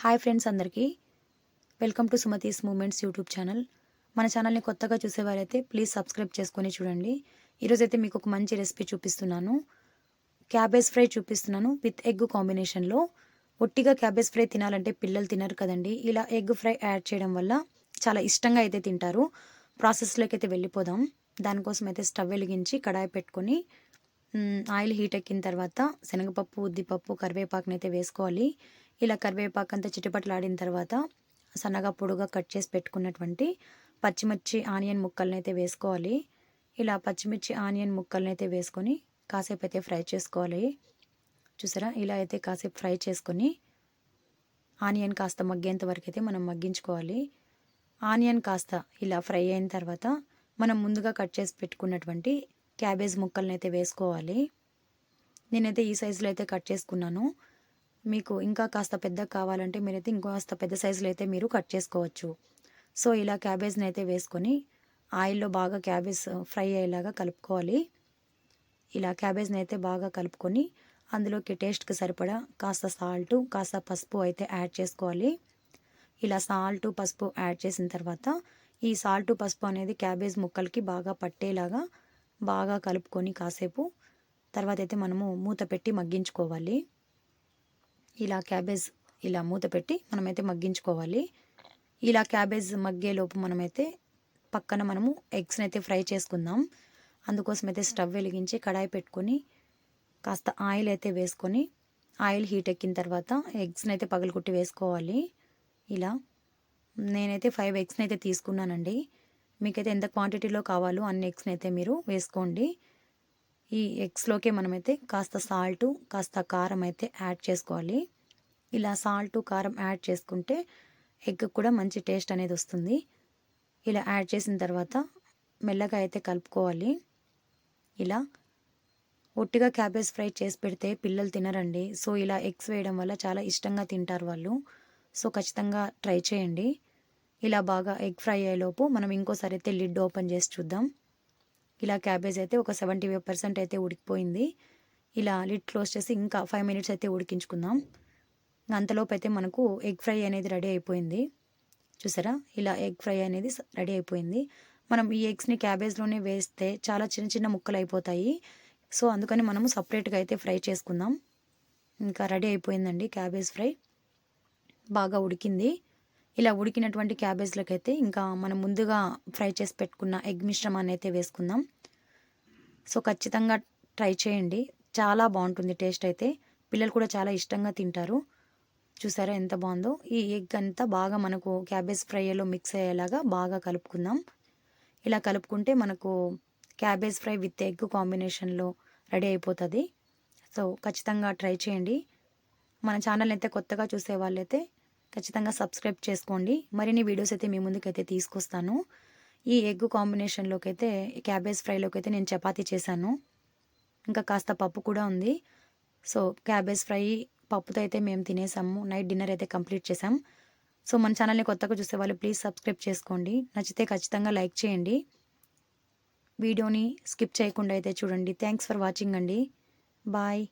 Hi friends అందరికీ. Welcome to Sumathi's moments YouTube channel. మన ఛానల్ని కొత్తగా చూసేవారైతే ప్లీజ్ సబ్స్క్రైబ్ చేసుకొని చూడండి. ఈరోజైతే మీకు ఒక మంచి రెసిపీ చూపిస్తున్నాను. క్యాబేజ్ ఫ్రై చూపిస్తున్నాను విత్ ఎగ్ కాంబినేషన్లో. ఒట్టిగా క్యాబేజ్ ఫ్రై తినాలంటే పిల్లలు తినరు కదండి. ఇలా ఎగ్ ఫ్రై యాడ్ చేయడం వల్ల చాలా ఇష్టంగా అయితే తింటారు. ప్రాసెస్లోకి అయితే వెళ్ళిపోదాం. దానికోసం అయితే స్టవ్ వెలిగించి కడాయి పెట్టుకొని ఆయిల్ హీట్ ఎక్కిన తర్వాత శనగపప్పు ఉద్దిపప్పు కరివేపాకుని అయితే వేసుకోవాలి. ఇలా కరివేపాకు అంతా చిటిపట్లాడిన తర్వాత సన్నగా పొడుగా కట్ చేసి పెట్టుకున్నటువంటి పచ్చిమిర్చి ఆనియన్ ముక్కల్ని అయితే వేసుకోవాలి. ఇలా పచ్చిమిర్చి ఆనియన్ ముక్కల్ని అయితే వేసుకొని కాసేపు అయితే ఫ్రై చేసుకోవాలి. చూసారా? ఇలా అయితే కాసేపు ఫ్రై చేసుకొని ఆనియన్ కాస్త మగ్గేంత వరకు అయితే మనం మగ్గించుకోవాలి. ఆనియన్ కాస్త ఇలా ఫ్రై అయిన తర్వాత మనం ముందుగా కట్ చేసి పెట్టుకున్నటువంటి క్యాబేజ్ ముక్కల్ని అయితే వేసుకోవాలి. నేనైతే ఈ సైజులో అయితే కట్ చేసుకున్నాను. మీకు ఇంకా కాస్త పెద్ద కావాలంటే మీరైతే ఇంకో కాస్త పెద్ద సైజులో అయితే మీరు కట్ చేసుకోవచ్చు. సో ఇలా క్యాబేజ్ని అయితే వేసుకొని ఆయిల్లో బాగా క్యాబేజ్ ఫ్రై అయ్యేలాగా కలుపుకోవాలి. ఇలా క్యాబేజ్ని అయితే బాగా కలుపుకొని అందులోకి టేస్ట్కి సరిపడా కాస్త సాల్ట్ కాస్త పసుపు అయితే యాడ్ చేసుకోవాలి. ఇలా సాల్ట్ పసుపు యాడ్ చేసిన తర్వాత ఈ సాల్ట్ పసుపు అనేది క్యాబేజ్ ముక్కలకి బాగా పట్టేలాగా బాగా కలుపుకొని కాసేపు తర్వాత అయితే మనము మూత పెట్టి మగ్గించుకోవాలి. ఇలా క్యాబేజ్ ఇలా మూత పెట్టి మనమైతే మగ్గించుకోవాలి. ఇలా క్యాబేజ్ మగ్గేలోపు మనమైతే పక్కన మనము ఎగ్స్ని అయితే ఫ్రై చేసుకుందాం. అందుకోసం అయితే స్టవ్ వెలిగించి కడాయి పెట్టుకొని కాస్త ఆయిల్ అయితే వేసుకొని ఆయిల్ హీట్ ఎక్కిన తర్వాత ఎగ్స్ని అయితే పగలగొట్టి వేసుకోవాలి. ఇలా నేనైతే ఫైవ్ ఎగ్స్ని అయితే తీసుకున్నానండి. మీకైతే ఎంత క్వాంటిటీలో కావాలో అన్ని ఎగ్స్ని అయితే మీరు వేసుకోండి. ఈ ఎగ్స్లోకి మనమైతే కాస్త సాల్ట్ కాస్త కారం అయితే యాడ్ చేసుకోవాలి. ఇలా సాల్ట్ కారం యాడ్ చేసుకుంటే ఎగ్ కూడా మంచి టేస్ట్ అనేది వస్తుంది. ఇలా యాడ్ చేసిన తర్వాత మెల్లగా అయితే కలుపుకోవాలి. ఇలా ఒట్టిగా క్యాబేజ్ ఫ్రై చేసి పెడితే పిల్లలు తినరండి. సో ఇలా ఎగ్స్ వేయడం వల్ల చాలా ఇష్టంగా తింటారు వాళ్ళు. సో ఖచ్చితంగా ట్రై చేయండి. ఇలా బాగా ఎగ్ ఫ్రై అయ్యేలోపు మనం ఇంకోసారి అయితే లిడ్ ఓపెన్ చేసి చూద్దాం. ఇలా క్యాబేజ్ అయితే ఒక సెవెంటీ ఫైవ్ పర్సెంట్ అయితే ఉడికిపోయింది. ఇలా లిడ్ క్లోజ్ చేసి ఇంకా ఫైవ్ మినిట్స్ అయితే ఉడికించుకుందాం. అంతలోపు అయితే మనకు ఎగ్ ఫ్రై అనేది రెడీ అయిపోయింది. చూసారా? ఇలా ఎగ్ ఫ్రై అనేది రెడీ అయిపోయింది. మనం ఈ ఎగ్స్ని క్యాబేజ్లోనే వేస్తే చాలా చిన్న చిన్న ముక్కలు అయిపోతాయి. సో అందుకని మనము సపరేట్గా అయితే ఫ్రై చేసుకుందాం. ఇంకా రెడీ అయిపోయిందండి క్యాబేజ్ ఫ్రై. బాగా ఉడికింది. ఇలా ఉడికినటువంటి క్యాబేజ్లకు అయితే ఇంకా మనం ముందుగా ఫ్రై చేసి పెట్టుకున్న ఎగ్ మిశ్రమాన్ని అయితే వేసుకుందాం. సో ఖచ్చితంగా ట్రై చేయండి. చాలా బాగుంటుంది టేస్ట్ అయితే. పిల్లలు కూడా చాలా ఇష్టంగా తింటారు. చూసారా ఎంత బాగుందో? ఈ ఎగ్ అంతా బాగా మనకు క్యాబేజ్ ఫ్రైలో మిక్స్ అయ్యేలాగా బాగా కలుపుకుందాం. ఇలా కలుపుకుంటే మనకు క్యాబేజ్ ఫ్రై విత్ ఎగ్ కాంబినేషన్లో రెడీ అయిపోతుంది. సో ఖచ్చితంగా ట్రై చేయండి. మన ఛానల్ అయితే కొత్తగా చూసే వాళ్ళైతే ఖచ్చితంగా సబ్స్క్రైబ్ చేసుకోండి. మరిన్ని వీడియోస్ అయితే మీ ముందుకైతే తీసుకొస్తాను. ఈ ఎగ్ కాంబినేషన్లోకి అయితే క్యాబేజ్ ఫ్రైలోకి అయితే నేను చపాతీ చేశాను. ఇంకా కాస్త పప్పు కూడా ఉంది. సో క్యాబేజ్ ఫ్రై పప్పుతో అయితే మేము తినేసాము. నైట్ డిన్నర్ అయితే కంప్లీట్ చేసాం సో మన ఛానల్ని కొత్తగా చూసే వాళ్ళు ప్లీజ్ సబ్స్క్రైబ్ చేసుకోండి. నచ్చితే ఖచ్చితంగా లైక్ చేయండి. వీడియోని స్కిప్ చేయకుండా అయితే చూడండి. థ్యాంక్స్ ఫర్ వాచింగ్ అండి. బాయ్.